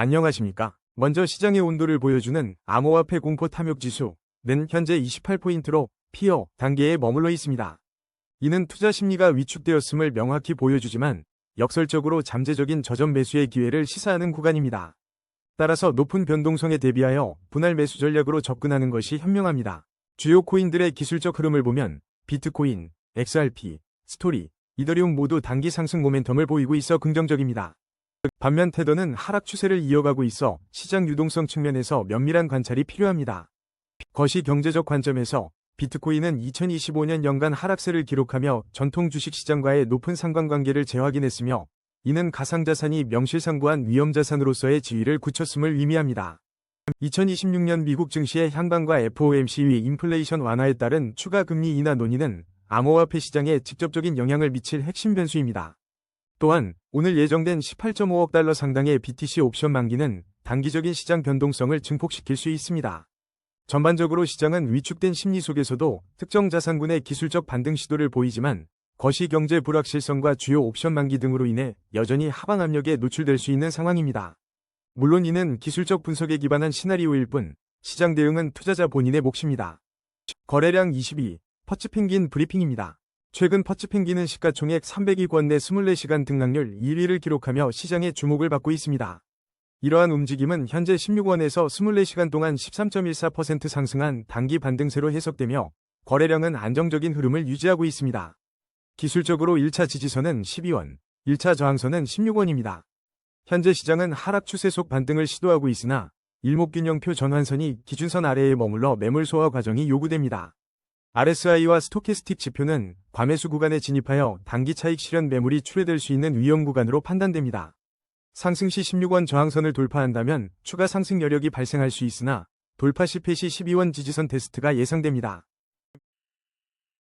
안녕하십니까. 먼저 시장의 온도를 보여주는 암호화폐 공포 탐욕 지수는 현재 28포인트로 피어 단계에 머물러 있습니다. 이는 투자 심리가 위축되었음을 명확히 보여주지만 역설적으로 잠재적인 저점 매수의 기회를 시사하는 구간입니다. 따라서 높은 변동성에 대비하여 분할 매수 전략으로 접근하는 것이 현명합니다. 주요 코인들의 기술적 흐름을 보면 비트코인, XRP, 스토리, 이더리움 모두 단기 상승 모멘텀을 보이고 있어 긍정적입니다. 반면 테더는 하락 추세를 이어가고 있어 시장 유동성 측면에서 면밀한 관찰이 필요합니다. 거시 경제적 관점에서 비트코인은 2025년 연간 하락세를 기록하며 전통 주식시장과의 높은 상관관계를 재확인했으며 이는 가상자산이 명실상부한 위험자산으로서의 지위를 굳혔음을 의미합니다. 2026년 미국 증시의 향방과 FOMC의 인플레이션 완화에 따른 추가 금리 인하 논의는 암호화폐 시장에 직접적인 영향을 미칠 핵심 변수입니다. 또한 오늘 예정된 18.5억 달러 상당의 BTC 옵션 만기는 단기적인 시장 변동성을 증폭시킬 수 있습니다. 전반적으로 시장은 위축된 심리 속에서도 특정 자산군의 기술적 반등 시도를 보이지만 거시경제 불확실성과 주요 옵션 만기 등으로 인해 여전히 하방 압력에 노출될 수 있는 상황입니다. 물론 이는 기술적 분석에 기반한 시나리오일 뿐 시장 대응은 투자자 본인의 몫입니다. 거래량 22, 퍼츠 펭귄 브리핑입니다. 최근 퍼츠펭귄은 시가총액 300억 원내 24시간 등락률 1위를 기록하며 시장의 주목을 받고 있습니다. 이러한 움직임은 현재 16원에서 24시간 동안 13.14% 상승한 단기 반등세로 해석되며 거래량은 안정적인 흐름을 유지하고 있습니다. 기술적으로 1차 지지선은 12원, 1차 저항선은 16원입니다. 현재 시장은 하락 추세 속 반등을 시도하고 있으나 일목균형표 전환선이 기준선 아래에 머물러 매물 소화 과정이 요구됩니다. RSI와 스토캐스틱 지표는 과매수 구간에 진입하여 단기 차익 실현 매물이 출회될 수 있는 위험 구간으로 판단됩니다. 상승 시 16원 저항선을 돌파한다면 추가 상승 여력이 발생할 수 있으나 돌파 시 12원 지지선 테스트가 예상됩니다.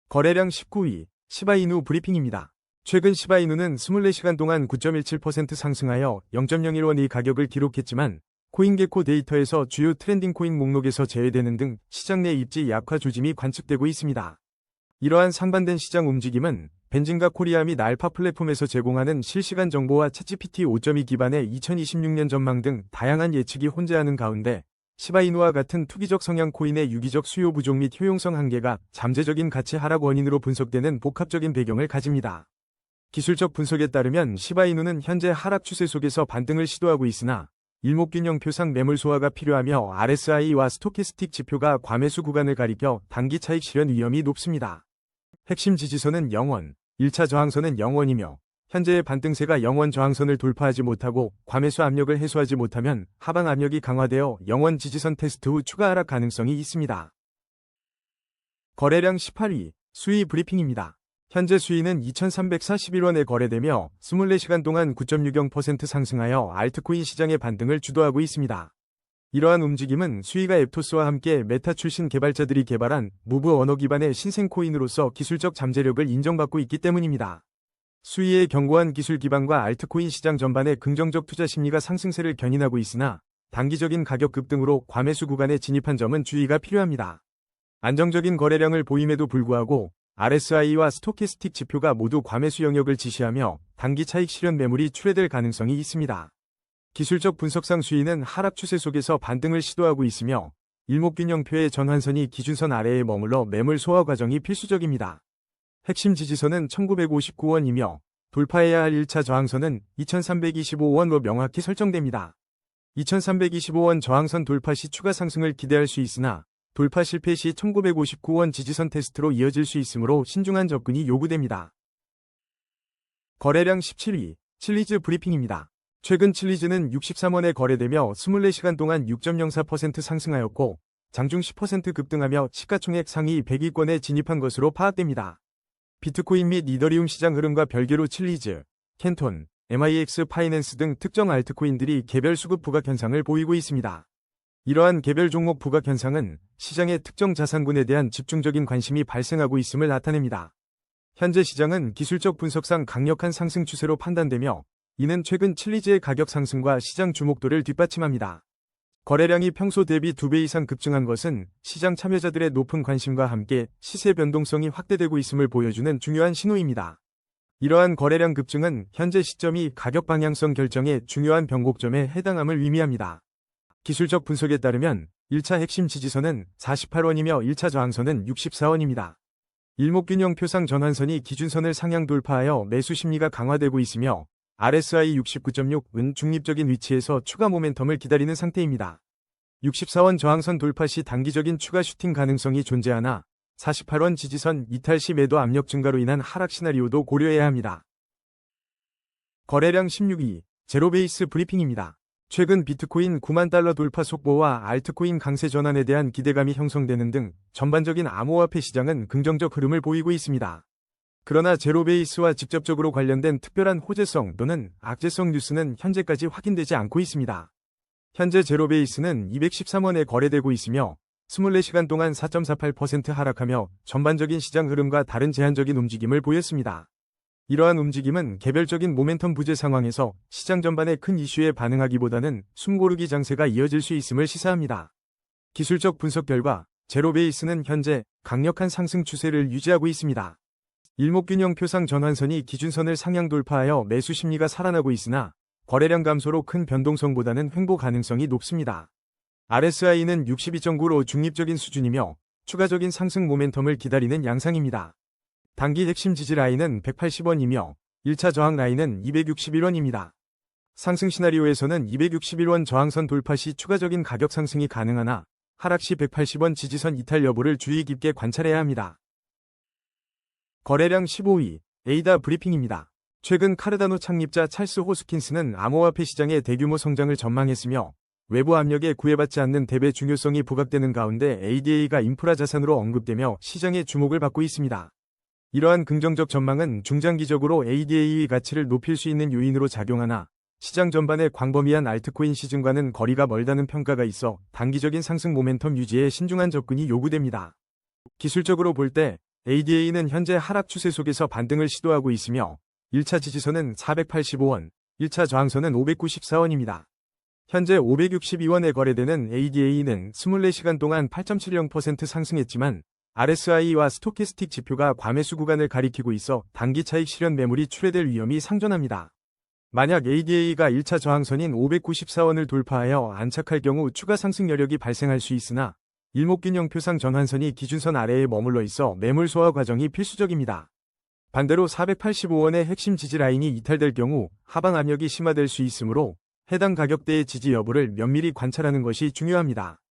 거래량 19위 시바이누 브리핑입니다. 최근 시바이누는 24시간 동안 9.17% 상승하여 0.01원의 가격을 기록했지만 코인게코 데이터에서 주요 트렌딩 코인 목록에서 제외되는 등 시장 내 입지 약화 조짐이 관측되고 있습니다. 이러한 상반된 시장 움직임은 벤진과 코리아 및 알파 플랫폼에서 제공하는 실시간 정보와 챗GPT 5.2 기반의 2026년 전망 등 다양한 예측이 혼재하는 가운데 시바이누와 같은 투기적 성향 코인의 유기적 수요 부족 및 효용성 한계가 잠재적인 가치 하락 원인으로 분석되는 복합적인 배경을 가집니다. 기술적 분석에 따르면 시바이누는 현재 하락 추세 속에서 반등을 시도하고 있으나 일목균형 표상 매물 소화가 필요하며 RSI와 스토캐스틱 지표가 과매수 구간을 가리켜 단기 차익 실현 위험이 높습니다. 핵심 지지선은 0원, 1차 저항선은 0원이며 현재의 반등세가 0원 저항선을 돌파하지 못하고 과매수 압력을 해소하지 못하면 하방 압력이 강화되어 0원 지지선 테스트 후 추가 하락 가능성이 있습니다. 거래량 18위, 수위 브리핑입니다. 현재 수위는 2341원에 거래되며 24시간 동안 9.60% 상승하여 알트코인 시장의 반등을 주도하고 있습니다. 이러한 움직임은 수위가 앱토스와 함께 메타 출신 개발자들이 개발한 무브 언어 기반의 신생 코인으로서 기술적 잠재력을 인정받고 있기 때문입니다. 수위의 견고한 기술 기반과 알트코인 시장 전반의 긍정적 투자 심리가 상승세를 견인하고 있으나 단기적인 가격 급등으로 과매수 구간에 진입한 점은 주의가 필요합니다. 안정적인 거래량을 보임에도 불구하고 RSI와 스토캐스틱 지표가 모두 과매수 영역을 지시하며 단기 차익 실현 매물이 출회될 가능성이 있습니다. 기술적 분석상 수위는 하락 추세 속에서 반등을 시도하고 있으며 일목균형표의 전환선이 기준선 아래에 머물러 매물 소화 과정이 필수적입니다. 핵심 지지선은 1959원이며 돌파해야 할 1차 저항선은 2325원으로 명확히 설정됩니다. 2325원 저항선 돌파 시 추가 상승을 기대할 수 있으나 돌파 실패 시 1959원 지지선 테스트로 이어질 수 있으므로 신중한 접근이 요구됩니다. 거래량 17위, 칠리즈 브리핑입니다. 최근 칠리즈는 63원에 거래되며 24시간 동안 6.04% 상승하였고 장중 10% 급등하며 시가총액 상위 100위권에 진입한 것으로 파악됩니다. 비트코인 및 이더리움 시장 흐름과 별개로 칠리즈, 캔톤, MIX 파이낸스 등 특정 알트코인들이 개별 수급 부각 현상을 보이고 있습니다. 이러한 개별 종목 부각 현상은 시장의 특정 자산군에 대한 집중적인 관심이 발생하고 있음을 나타냅니다. 현재 시장은 기술적 분석상 강력한 상승 추세로 판단되며 이는 최근 칠리즈의 가격 상승과 시장 주목도를 뒷받침합니다. 거래량이 평소 대비 2배 이상 급증한 것은 시장 참여자들의 높은 관심과 함께 시세 변동성이 확대되고 있음을 보여주는 중요한 신호입니다. 이러한 거래량 급증은 현재 시점이 가격 방향성 결정의 중요한 변곡점에 해당함을 의미합니다. 기술적 분석에 따르면 1차 핵심 지지선은 48원이며 1차 저항선은 64원입니다. 일목균형 표상 전환선이 기준선을 상향 돌파하여 매수 심리가 강화되고 있으며 RSI 69.6은 중립적인 위치에서 추가 모멘텀을 기다리는 상태입니다. 64원 저항선 돌파 시 단기적인 추가 슈팅 가능성이 존재하나 48원 지지선 이탈 시 매도 압력 증가로 인한 하락 시나리오도 고려해야 합니다. 거래량 16위 제로베이스 브리핑입니다. 최근 비트코인 9만 달러 돌파 속보와 알트코인 강세 전환에 대한 기대감이 형성되는 등 전반적인 암호화폐 시장은 긍정적 흐름을 보이고 있습니다. 그러나 제로베이스와 직접적으로 관련된 특별한 호재성 또는 악재성 뉴스는 현재까지 확인되지 않고 있습니다. 현재 제로베이스는 213원에 거래되고 있으며 24시간 동안 4.48% 하락하며 전반적인 시장 흐름과 다른 제한적인 움직임을 보였습니다. 이러한 움직임은 개별적인 모멘텀 부재 상황에서 시장 전반의 큰 이슈에 반응하기보다는 숨고르기 장세가 이어질 수 있음을 시사합니다. 기술적 분석 결과 제로베이스는 현재 강력한 상승 추세를 유지하고 있습니다. 일목균형 표상 전환선이 기준선을 상향 돌파하여 매수 심리가 살아나고 있으나 거래량 감소로 큰 변동성보다는 횡보 가능성이 높습니다. RSI는 62.9로 중립적인 수준이며 추가적인 상승 모멘텀을 기다리는 양상입니다. 단기 핵심 지지 라인은 180원이며 1차 저항 라인은 261원입니다. 상승 시나리오에서는 261원 저항선 돌파 시 추가적인 가격 상승이 가능하나 하락 시 180원 지지선 이탈 여부를 주의 깊게 관찰해야 합니다. 거래량 15위 에이다 브리핑입니다. 최근 카르다노 창립자 찰스 호스킨스는 암호화폐 시장의 대규모 성장을 전망했으며 외부 압력에 구애받지 않는 대배 중요성이 부각되는 가운데 ADA가 인프라 자산으로 언급되며 시장의 주목을 받고 있습니다. 이러한 긍정적 전망은 중장기적으로 ADA의 가치를 높일 수 있는 요인으로 작용하나 시장 전반의 광범위한 알트코인 시즌과는 거리가 멀다는 평가가 있어 단기적인 상승 모멘텀 유지에 신중한 접근이 요구됩니다. 기술적으로 볼 때 ADA는 현재 하락 추세 속에서 반등을 시도하고 있으며 1차 지지선은 485원, 1차 저항선은 594원입니다. 현재 562원에 거래되는 ADA는 24시간 동안 8.70% 상승했지만 RSI와 스토캐스틱 지표가 과매수 구간을 가리키고 있어 단기 차익 실현 매물이 출회될 위험이 상존합니다. 만약 ADA가 1차 저항선인 594원을 돌파하여 안착할 경우 추가 상승 여력이 발생할 수 있으나 일목균형 표상 전환선이 기준선 아래에 머물러 있어 매물 소화 과정이 필수적입니다. 반대로 485원의 핵심 지지 라인이 이탈될 경우 하방 압력이 심화될 수 있으므로 해당 가격대의 지지 여부를 면밀히 관찰하는 것이 중요합니다.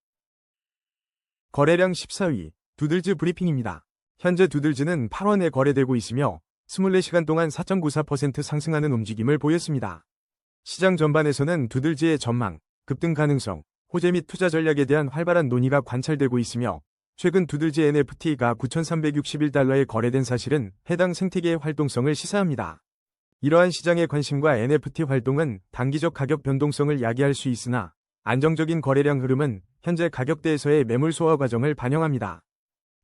거래량 14위 두들즈 브리핑입니다. 현재 두들즈는 8원에 거래되고 있으며 24시간 동안 4.94% 상승하는 움직임을 보였습니다. 시장 전반에서는 두들즈의 전망, 급등 가능성, 호재 및 투자 전략에 대한 활발한 논의가 관찰되고 있으며 최근 두들즈 NFT가 9,361달러에 거래된 사실은 해당 생태계의 활동성을 시사합니다. 이러한 시장의 관심과 NFT 활동은 단기적 가격 변동성을 야기할 수 있으나 안정적인 거래량 흐름은 현재 가격대에서의 매물 소화 과정을 반영합니다.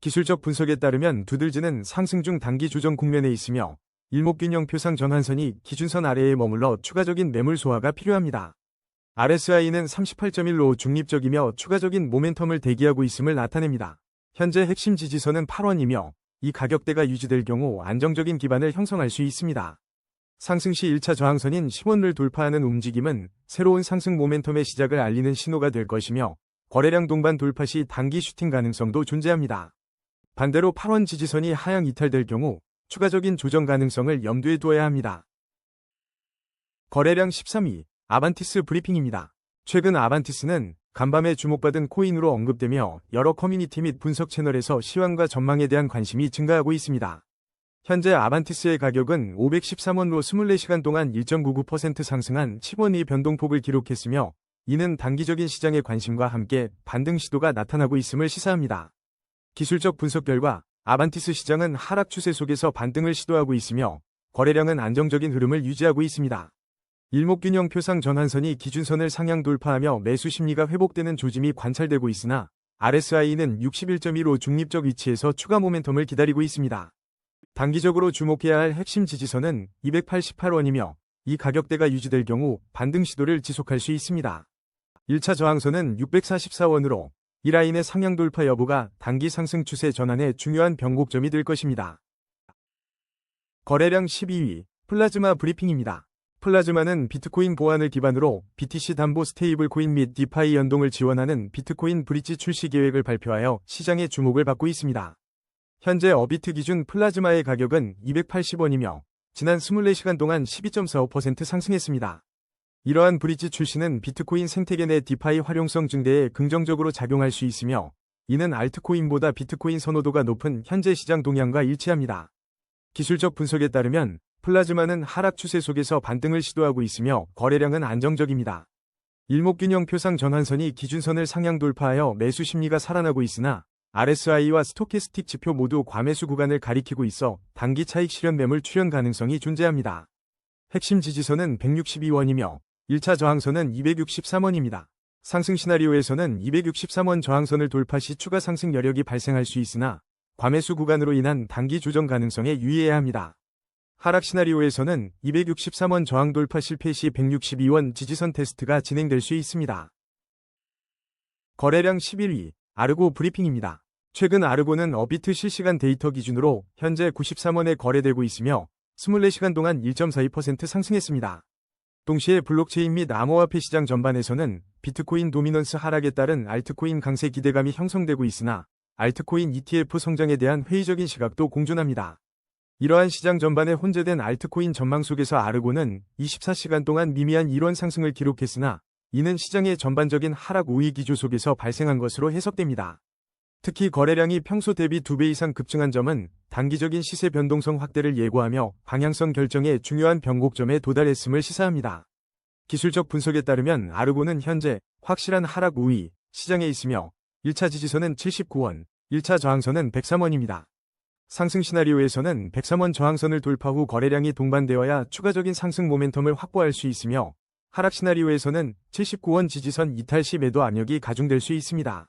기술적 분석에 따르면 두들즈는 상승 중 단기 조정 국면에 있으며 일목균형 표상 전환선이 기준선 아래에 머물러 추가적인 매물 소화가 필요합니다. RSI는 38.1로 중립적이며 추가적인 모멘텀을 대기하고 있음을 나타냅니다. 현재 핵심 지지선은 8원이며 이 가격대가 유지될 경우 안정적인 기반을 형성할 수 있습니다. 상승 시 1차 저항선인 10원을 돌파하는 움직임은 새로운 상승 모멘텀의 시작을 알리는 신호가 될 것이며 거래량 동반 돌파 시 단기 슈팅 가능성도 존재합니다. 반대로 8원 지지선이 하향 이탈될 경우 추가적인 조정 가능성을 염두에 두어야 합니다. 거래량 13위 아반티스 브리핑입니다. 최근 아반티스는 간밤에 주목받은 코인으로 언급되며 여러 커뮤니티 및 분석 채널에서 시황과 전망에 대한 관심이 증가하고 있습니다. 현재 아반티스의 가격은 513원으로 24시간 동안 1.99% 상승한 10원의 변동폭을 기록했으며 이는 단기적인 시장의 관심과 함께 반등 시도가 나타나고 있음을 시사합니다. 기술적 분석 결과 아반티스 시장은 하락 추세 속에서 반등을 시도하고 있으며 거래량은 안정적인 흐름을 유지하고 있습니다. 일목균형 표상 전환선이 기준선을 상향 돌파하며 매수 심리가 회복되는 조짐이 관찰되고 있으나 RSI는 61.15 중립적 위치에서 추가 모멘텀을 기다리고 있습니다. 단기적으로 주목해야 할 핵심 지지선은 288원이며 이 가격대가 유지될 경우 반등 시도를 지속할 수 있습니다. 1차 저항선은 644원으로 이 라인의 상향 돌파 여부가 단기 상승 추세 전환의 중요한 변곡점이 될 것입니다. 거래량 12위, 플라즈마 브리핑입니다. 플라즈마는 비트코인 보안을 기반으로 BTC 담보 스테이블 코인 및 디파이 연동을 지원하는 비트코인 브릿지 출시 계획을 발표하여 시장의 주목을 받고 있습니다. 현재 어비트 기준 플라즈마의 가격은 280원이며 지난 24시간 동안 12.45% 상승했습니다. 이러한 브릿지 출시는 비트코인 생태계 내 디파이 활용성 증대에 긍정적으로 작용할 수 있으며 이는 알트코인보다 비트코인 선호도가 높은 현재 시장 동향과 일치합니다. 기술적 분석에 따르면 플라즈마는 하락 추세 속에서 반등을 시도하고 있으며 거래량은 안정적입니다. 일목균형 표상 전환선이 기준선을 상향 돌파하여 매수 심리가 살아나고 있으나 RSI와 스토캐스틱 지표 모두 과매수 구간을 가리키고 있어 단기 차익 실현 매물 출현 가능성이 존재합니다. 핵심 지지선은 162원이며 1차 저항선은 263원입니다. 상승 시나리오에서는 263원 저항선을 돌파 시 추가 상승 여력이 발생할 수 있으나 과매수 구간으로 인한 단기 조정 가능성에 유의해야 합니다. 하락 시나리오에서는 263원 저항 돌파 실패 시 162원 지지선 테스트가 진행될 수 있습니다. 거래량 11위 아르고 브리핑입니다. 최근 아르고는 어비트 실시간 데이터 기준으로 현재 93원에 거래되고 있으며 24시간 동안 1.42% 상승했습니다. 동시에 블록체인 및 암호화폐 시장 전반에서는 비트코인 도미넌스 하락에 따른 알트코인 강세 기대감이 형성되고 있으나 알트코인 ETF 성장에 대한 회의적인 시각도 공존합니다. 이러한 시장 전반에 혼재된 알트코인 전망 속에서 아르고는 24시간 동안 미미한 일원 상승을 기록했으나 이는 시장의 전반적인 하락 우위 기조 속에서 발생한 것으로 해석됩니다. 특히 거래량이 평소 대비 2배 이상 급증한 점은 단기적인 시세 변동성 확대를 예고하며 방향성 결정에 중요한 변곡점에 도달했음을 시사합니다. 기술적 분석에 따르면 아르고는 현재 확실한 하락 우위 시장에 있으며 1차 지지선은 79원, 1차 저항선은 103원입니다. 상승 시나리오에서는 103원 저항선을 돌파 후 거래량이 동반되어야 추가적인 상승 모멘텀을 확보할 수 있으며 하락 시나리오에서는 79원 지지선 이탈 시 매도 압력이 가중될 수 있습니다.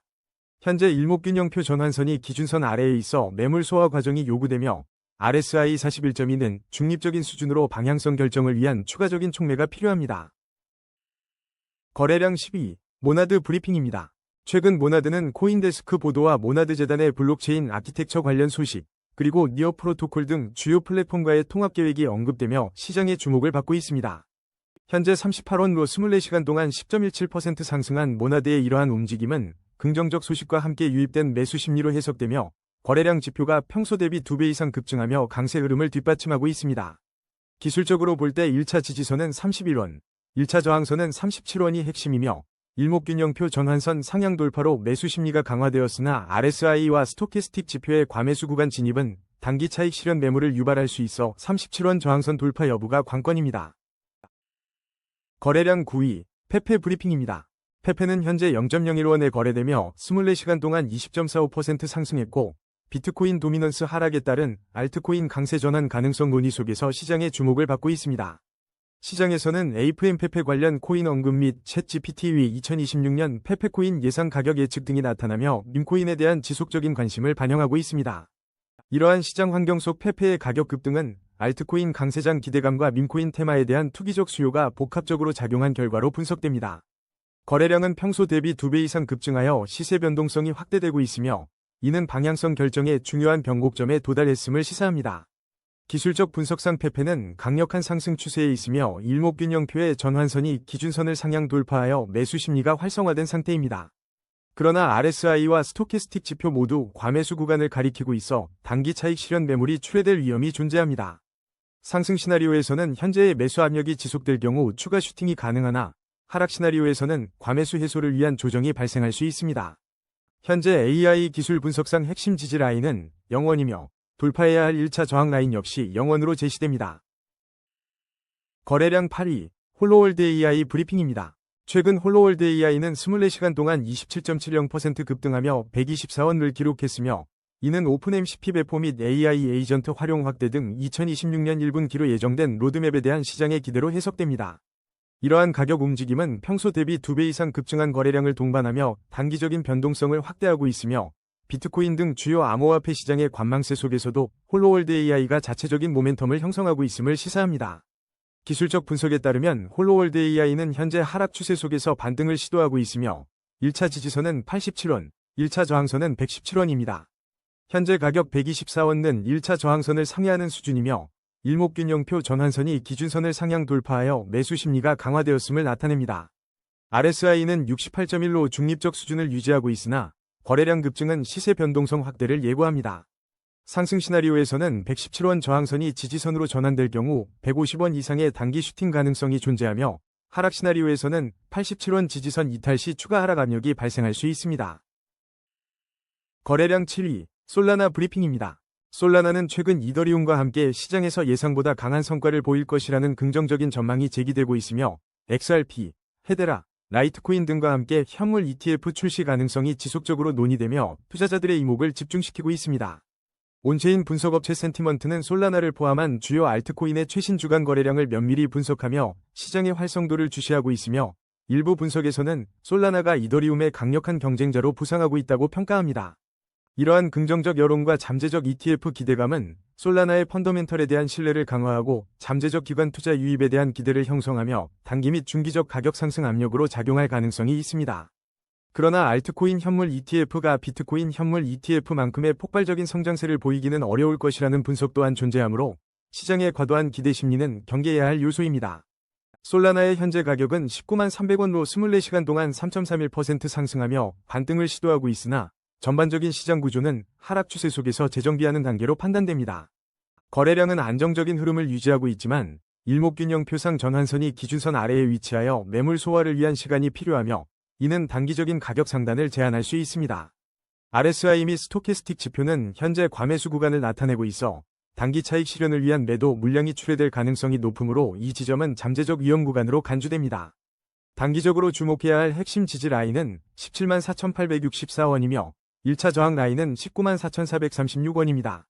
현재 일목균형표 전환선이 기준선 아래에 있어 매물 소화 과정이 요구되며 RSI 41.2는 중립적인 수준으로 방향성 결정을 위한 추가적인 촉매가 필요합니다. 거래량 12. 모나드 브리핑입니다. 최근 모나드는 코인데스크 보도와 모나드 재단의 블록체인 아키텍처 관련 소식, 그리고 니어 프로토콜 등 주요 플랫폼과의 통합 계획이 언급되며 시장의 주목을 받고 있습니다. 현재 38원로 24시간 동안 10.17% 상승한 모나드의 이러한 움직임은 긍정적 소식과 함께 유입된 매수 심리로 해석되며 거래량 지표가 평소 대비 2배 이상 급증하며 강세 흐름을 뒷받침하고 있습니다. 기술적으로 볼 때 1차 지지선은 31원, 1차 저항선은 37원이 핵심이며 일목균형표 전환선 상향 돌파로 매수 심리가 강화되었으나 RSI와 스토캐스틱 지표의 과매수 구간 진입은 단기 차익 실현 매물을 유발할 수 있어 37원 저항선 돌파 여부가 관건입니다. 거래량 9위, 페페 브리핑입니다. 페페는 현재 0.01원에 거래되며 24시간 동안 20.45% 상승했고 비트코인 도미넌스 하락에 따른 알트코인 강세 전환 가능성 논의 속에서 시장의 주목을 받고 있습니다. 시장에서는 AFM 페페 관련 코인 언급 및 챗 GPT 위 2026년 페페코인 예상 가격 예측 등이 나타나며 밈코인에 대한 지속적인 관심을 반영하고 있습니다. 이러한 시장 환경 속 페페의 가격 급등은 알트코인 강세장 기대감과 밈코인 테마에 대한 투기적 수요가 복합적으로 작용한 결과로 분석됩니다. 거래량은 평소 대비 2배 이상 급증하여 시세 변동성이 확대되고 있으며 이는 방향성 결정의 중요한 변곡점에 도달했음을 시사합니다. 기술적 분석상 페페는 강력한 상승 추세에 있으며 일목균형표의 전환선이 기준선을 상향 돌파하여 매수 심리가 활성화된 상태입니다. 그러나 RSI와 스토캐스틱 지표 모두 과매수 구간을 가리키고 있어 단기 차익 실현 매물이 출회될 위험이 존재합니다. 상승 시나리오에서는 현재의 매수 압력이 지속될 경우 추가 슈팅이 가능하나 하락 시나리오에서는 과매수 해소를 위한 조정이 발생할 수 있습니다. 현재 AI 기술 분석상 핵심 지지 라인은 0원이며 돌파해야 할 1차 저항 라인 역시 0원으로 제시됩니다. 거래량 8위 홀로월드 AI 브리핑입니다. 최근 홀로월드 AI는 24시간 동안 27.70% 급등하며 124원을 기록했으며 이는 오픈MCP 배포 및 AI 에이전트 활용 확대 등 2026년 1분기로 예정된 로드맵에 대한 시장의 기대로 해석됩니다. 이러한 가격 움직임은 평소 대비 2배 이상 급증한 거래량을 동반하며 단기적인 변동성을 확대하고 있으며 비트코인 등 주요 암호화폐 시장의 관망세 속에서도 홀로월드 AI가 자체적인 모멘텀을 형성하고 있음을 시사합니다. 기술적 분석에 따르면 홀로월드 AI는 현재 하락 추세 속에서 반등을 시도하고 있으며 1차 지지선은 87원, 1차 저항선은 117원입니다. 현재 가격 124원은 1차 저항선을 상회하는 수준이며 일목균형표 전환선이 기준선을 상향 돌파하여 매수 심리가 강화되었음을 나타냅니다. RSI는 68.1로 중립적 수준을 유지하고 있으나 거래량 급증은 시세 변동성 확대를 예고합니다. 상승 시나리오에서는 117원 저항선이 지지선으로 전환될 경우 150원 이상의 단기 슈팅 가능성이 존재하며 하락 시나리오에서는 87원 지지선 이탈 시 추가 하락 압력이 발생할 수 있습니다. 거래량 7위 솔라나 브리핑입니다. 솔라나는 최근 이더리움과 함께 시장에서 예상보다 강한 성과를 보일 것이라는 긍정적인 전망이 제기되고 있으며 XRP, 헤데라, 라이트코인 등과 함께 현물 ETF 출시 가능성이 지속적으로 논의되며 투자자들의 이목을 집중시키고 있습니다. 온체인 분석업체 센티먼트는 솔라나를 포함한 주요 알트코인의 최신 주간 거래량을 면밀히 분석하며 시장의 활성도를 주시하고 있으며 일부 분석에서는 솔라나가 이더리움의 강력한 경쟁자로 부상하고 있다고 평가합니다. 이러한 긍정적 여론과 잠재적 ETF 기대감은 솔라나의 펀더멘털에 대한 신뢰를 강화하고 잠재적 기관 투자 유입에 대한 기대를 형성하며 단기 및 중기적 가격 상승 압력으로 작용할 가능성이 있습니다. 그러나 알트코인 현물 ETF가 비트코인 현물 ETF만큼의 폭발적인 성장세를 보이기는 어려울 것이라는 분석 또한 존재하므로 시장의 과도한 기대 심리는 경계해야 할 요소입니다. 솔라나의 현재 가격은 19만 300원으로 24시간 동안 3.31% 상승하며 반등을 시도하고 있으나 전반적인 시장 구조는 하락 추세 속에서 재정비하는 단계로 판단됩니다. 거래량은 안정적인 흐름을 유지하고 있지만 일목균형 표상 전환선이 기준선 아래에 위치하여 매물 소화를 위한 시간이 필요하며 이는 단기적인 가격 상단을 제한할 수 있습니다. RSI 및 스토캐스틱 지표는 현재 과매수 구간을 나타내고 있어 단기 차익 실현을 위한 매도 물량이 출회될 가능성이 높으므로 이 지점은 잠재적 위험 구간으로 간주됩니다. 단기적으로 주목해야 할 핵심 지지 라인은 17만 4,864원이며 1차 저항 라인은 19만 4,436원입니다.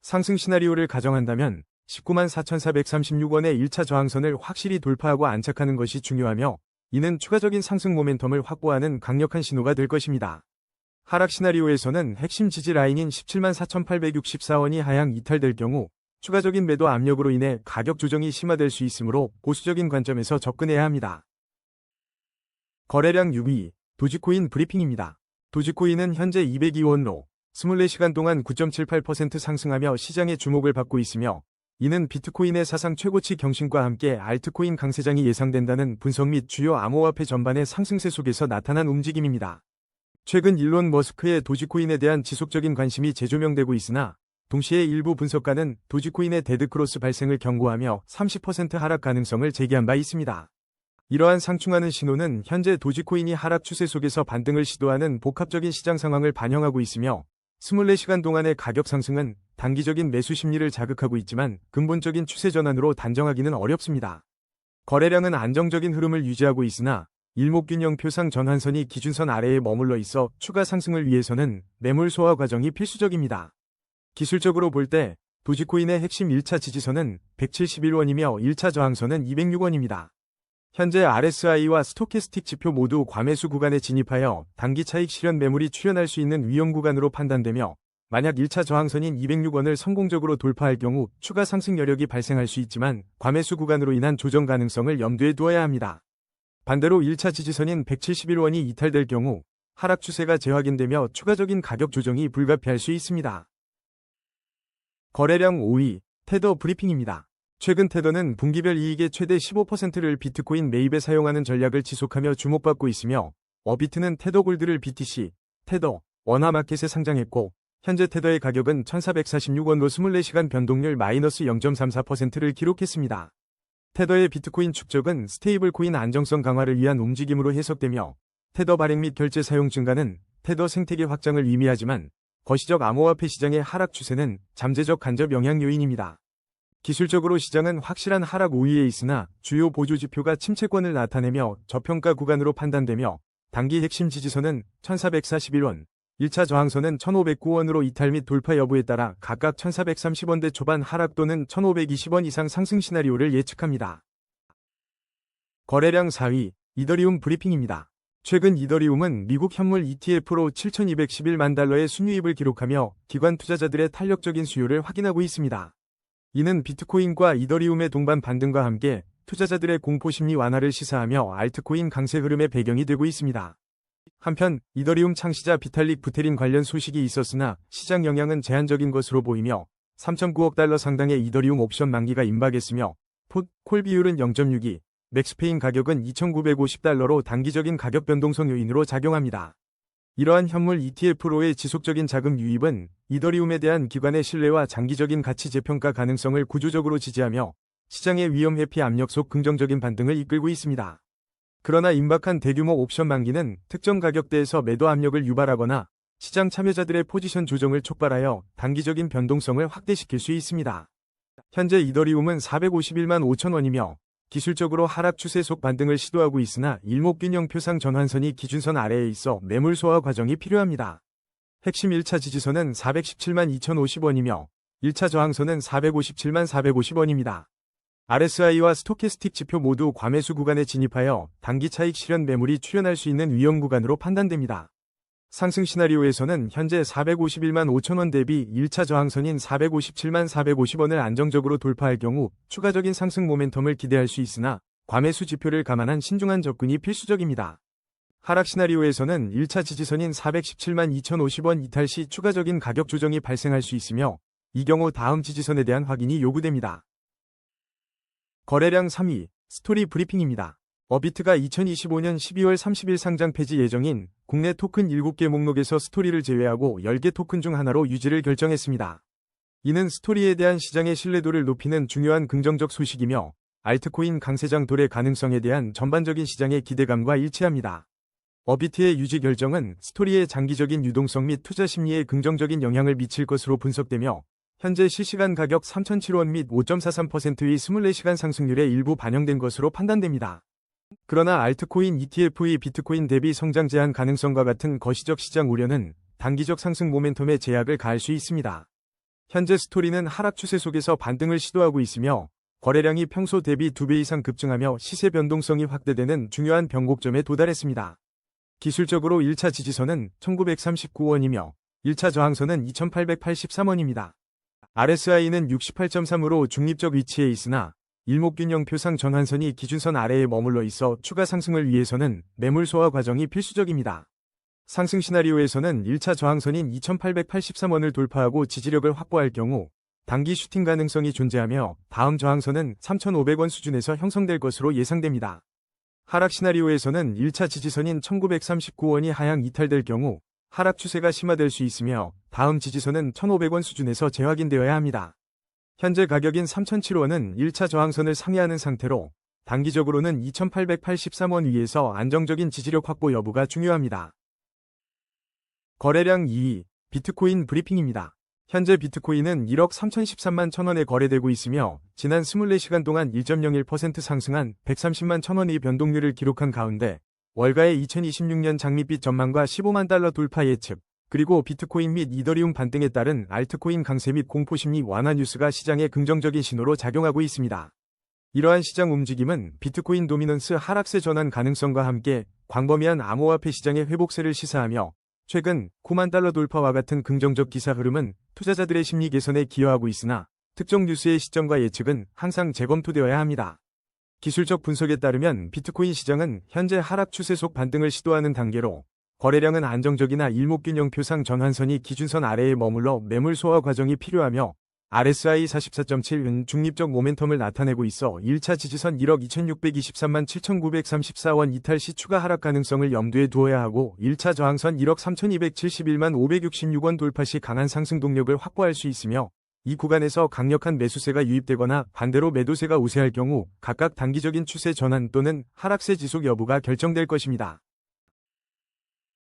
상승 시나리오를 가정한다면 19만 4,436원의 1차 저항선을 확실히 돌파하고 안착하는 것이 중요하며 이는 추가적인 상승 모멘텀을 확보하는 강력한 신호가 될 것입니다. 하락 시나리오에서는 핵심 지지 라인인 17만 4,864원이 하향 이탈될 경우 추가적인 매도 압력으로 인해 가격 조정이 심화될 수 있으므로 보수적인 관점에서 접근해야 합니다. 거래량 6위 도지코인 브리핑입니다. 도지코인은 현재 202원로 24시간 동안 9.78% 상승하며 시장의 주목을 받고 있으며 이는 비트코인의 사상 최고치 경신과 함께 알트코인 강세장이 예상된다는 분석 및 주요 암호화폐 전반의 상승세 속에서 나타난 움직임입니다. 최근 일론 머스크의 도지코인에 대한 지속적인 관심이 재조명되고 있으나 동시에 일부 분석가는 도지코인의 데드크로스 발생을 경고하며 30% 하락 가능성을 제기한 바 있습니다. 이러한 상충하는 신호는 현재 도지코인이 하락 추세 속에서 반등을 시도하는 복합적인 시장 상황을 반영하고 있으며 24시간 동안의 가격 상승은 단기적인 매수 심리를 자극하고 있지만 근본적인 추세 전환으로 단정하기는 어렵습니다. 거래량은 안정적인 흐름을 유지하고 있으나 일목균형 표상 전환선이 기준선 아래에 머물러 있어 추가 상승을 위해서는 매물 소화 과정이 필수적입니다. 기술적으로 볼 때 도지코인의 핵심 1차 지지선은 171원이며 1차 저항선은 206원입니다. 현재 RSI와 스토캐스틱 지표 모두 과매수 구간에 진입하여 단기 차익 실현 매물이 출현할 수 있는 위험 구간으로 판단되며 만약 1차 저항선인 206원을 성공적으로 돌파할 경우 추가 상승 여력이 발생할 수 있지만 과매수 구간으로 인한 조정 가능성을 염두에 두어야 합니다. 반대로 1차 지지선인 171원이 이탈될 경우 하락 추세가 재확인되며 추가적인 가격 조정이 불가피할 수 있습니다. 거래량 5위 테더 브리핑입니다. 최근 테더는 분기별 이익의 최대 15%를 비트코인 매입에 사용하는 전략을 지속하며 주목받고 있으며 어비트는 테더 골드를 BTC, 테더, 원화 마켓에 상장했고 현재 테더의 가격은 1446원으로 24시간 변동률 마이너스 0.34%를 기록했습니다. 테더의 비트코인 축적은 스테이블 코인 안정성 강화를 위한 움직임으로 해석되며 테더 발행 및 결제 사용 증가는 테더 생태계 확장을 의미하지만 거시적 암호화폐 시장의 하락 추세는 잠재적 간접 영향 요인입니다. 기술적으로 시장은 확실한 하락 우위에 있으나 주요 보조 지표가 침체권을 나타내며 저평가 구간으로 판단되며 단기 핵심 지지선은 1441원, 1차 저항선은 1509원으로 이탈 및 돌파 여부에 따라 각각 1430원대 초반 하락 또는 1520원 이상 상승 시나리오를 예측합니다. 거래량 4위 이더리움 브리핑입니다. 최근 이더리움은 미국 현물 ETF로 7211만 달러의 순유입을 기록하며 기관 투자자들의 탄력적인 수요를 확인하고 있습니다. 이는 비트코인과 이더리움의 동반 반등과 함께 투자자들의 공포심리 완화를 시사하며 알트코인 강세 흐름의 배경이 되고 있습니다. 한편 이더리움 창시자 비탈릭 부테린 관련 소식이 있었으나 시장 영향은 제한적인 것으로 보이며 3.9억 달러 상당의 이더리움 옵션 만기가 임박했으며 풋, 콜 비율은 0.62, 맥스페인 가격은 2,950달러로 단기적인 가격 변동성 요인으로 작용합니다. 이러한 현물 ETF로의 지속적인 자금 유입은 이더리움에 대한 기관의 신뢰와 장기적인 가치 재평가 가능성을 구조적으로 지지하며 시장의 위험 회피 압력 속 긍정적인 반등을 이끌고 있습니다. 그러나 임박한 대규모 옵션 만기는 특정 가격대에서 매도 압력을 유발하거나 시장 참여자들의 포지션 조정을 촉발하여 단기적인 변동성을 확대시킬 수 있습니다. 현재 이더리움은 451만 5천 원이며 기술적으로 하락 추세 속 반등을 시도하고 있으나 일목균형 표상 전환선이 기준선 아래에 있어 매물 소화 과정이 필요합니다. 핵심 1차 지지선은 417만 2,050원이며 1차 저항선은 457만 450원입니다. RSI와 스토캐스틱 지표 모두 과매수 구간에 진입하여 단기 차익 실현 매물이 출현할 수 있는 위험 구간으로 판단됩니다. 상승 시나리오에서는 현재 451만 5천원 대비 1차 저항선인 457만 450원을 안정적으로 돌파할 경우 추가적인 상승 모멘텀을 기대할 수 있으나 과매수 지표를 감안한 신중한 접근이 필수적입니다. 하락 시나리오에서는 1차 지지선인 417만 2,050원 이탈 시 추가적인 가격 조정이 발생할 수 있으며 이 경우 다음 지지선에 대한 확인이 요구됩니다. 거래량 3위 스토리 브리핑입니다. 어비트가 2025년 12월 30일 상장 폐지 예정인 국내 토큰 7개 목록에서 스토리를 제외하고 10개 토큰 중 하나로 유지를 결정했습니다. 이는 스토리에 대한 시장의 신뢰도를 높이는 중요한 긍정적 소식이며 알트코인 강세장 도래 가능성에 대한 전반적인 시장의 기대감과 일치합니다. 어비트의 유지 결정은 스토리의 장기적인 유동성 및 투자 심리에 긍정적인 영향을 미칠 것으로 분석되며 현재 실시간 가격 3,007원 및 5.43%의 24시간 상승률에 일부 반영된 것으로 판단됩니다. 그러나 알트코인 ETF의 비트코인 대비 성장 제한 가능성과 같은 거시적 시장 우려는 단기적 상승 모멘텀에 제약을 가할 수 있습니다. 현재 스토리는 하락 추세 속에서 반등을 시도하고 있으며 거래량이 평소 대비 2배 이상 급증하며 시세 변동성이 확대되는 중요한 변곡점에 도달했습니다. 기술적으로 1차 지지선은 1939원이며 1차 저항선은 2883원입니다. RSI는 68.3으로 중립적 위치에 있으나 일목균형 표상 전환선이 기준선 아래에 머물러 있어 추가 상승을 위해서는 매물 소화 과정이 필수적입니다. 상승 시나리오에서는 1차 저항선인 2883원을 돌파하고 지지력을 확보할 경우 단기 슈팅 가능성이 존재하며 다음 저항선은 3500원 수준에서 형성될 것으로 예상됩니다. 하락 시나리오에서는 1차 지지선인 1939원이 하향 이탈될 경우 하락 추세가 심화될 수 있으며 다음 지지선은 1500원 수준에서 재확인되어야 합니다. 현재 가격인 3007원은 1차 저항선을 상회하는 상태로 단기적으로는 2883원 위에서 안정적인 지지력 확보 여부가 중요합니다. 거래량 2위 비트코인 브리핑입니다. 현재 비트코인은 1억 3013만 천원에 거래되고 있으며 지난 24시간 동안 1.01% 상승한 130만 천원의 변동률을 기록한 가운데 월가의 2026년 장밋빛 전망과 15만 달러 돌파 예측, 그리고 비트코인 및 이더리움 반등에 따른 알트코인 강세 및 공포심리 완화 뉴스가 시장에 긍정적인 신호로 작용하고 있습니다. 이러한 시장 움직임은 비트코인 도미넌스 하락세 전환 가능성과 함께 광범위한 암호화폐 시장의 회복세를 시사하며 최근 9만 달러 돌파와 같은 긍정적 기사 흐름은 투자자들의 심리 개선에 기여하고 있으나 특정 뉴스의 시점과 예측은 항상 재검토되어야 합니다. 기술적 분석에 따르면 비트코인 시장은 현재 하락 추세 속 반등을 시도하는 단계로 거래량은 안정적이나 일목균형 표상 전환선이 기준선 아래에 머물러 매물 소화 과정이 필요하며 RSI 44.7은 중립적 모멘텀을 나타내고 있어 1차 지지선 1억 2623만 7934원 이탈 시 추가 하락 가능성을 염두에 두어야 하고 1차 저항선 1억 3271만 566원 돌파 시 강한 상승 동력을 확보할 수 있으며 이 구간에서 강력한 매수세가 유입되거나 반대로 매도세가 우세할 경우 각각 단기적인 추세 전환 또는 하락세 지속 여부가 결정될 것입니다.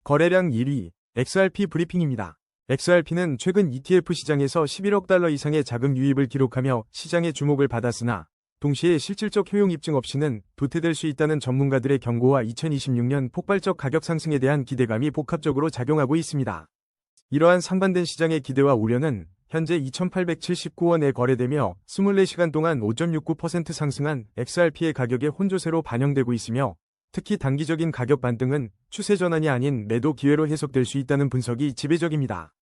거래량 1위 XRP 브리핑입니다. XRP는 최근 ETF 시장에서 11억 달러 이상의 자금 유입을 기록하며 시장의 주목을 받았으나 동시에 실질적 효용 입증 없이는 도태될 수 있다는 전문가들의 경고와 2026년 폭발적 가격 상승에 대한 기대감이 복합적으로 작용하고 있습니다. 이러한 상반된 시장의 기대와 우려는 현재 2,879원에 거래되며 24시간 동안 5.69% 상승한 XRP의 가격에 혼조세로 반영되고 있으며 특히 단기적인 가격 반등은 추세 전환이 아닌 매도 기회로 해석될 수 있다는 분석이 지배적입니다.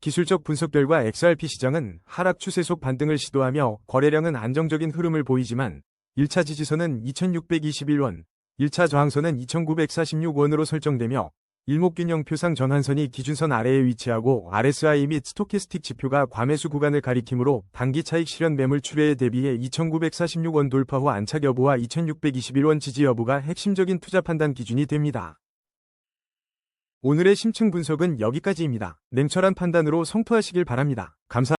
기술적 분석 결과 XRP 시장은 하락 추세 속 반등을 시도하며 거래량은 안정적인 흐름을 보이지만 1차 지지선은 2621원, 1차 저항선은 2946원으로 설정되며 일목균형 표상 전환선이 기준선 아래에 위치하고 RSI 및 스토캐스틱 지표가 과매수 구간을 가리키므로 단기 차익 실현 매물 출회에 대비해 2946원 돌파 후 안착 여부와 2621원 지지 여부가 핵심적인 투자 판단 기준이 됩니다. 오늘의 심층 분석은 여기까지입니다. 냉철한 판단으로 성투하시길 바랍니다. 감사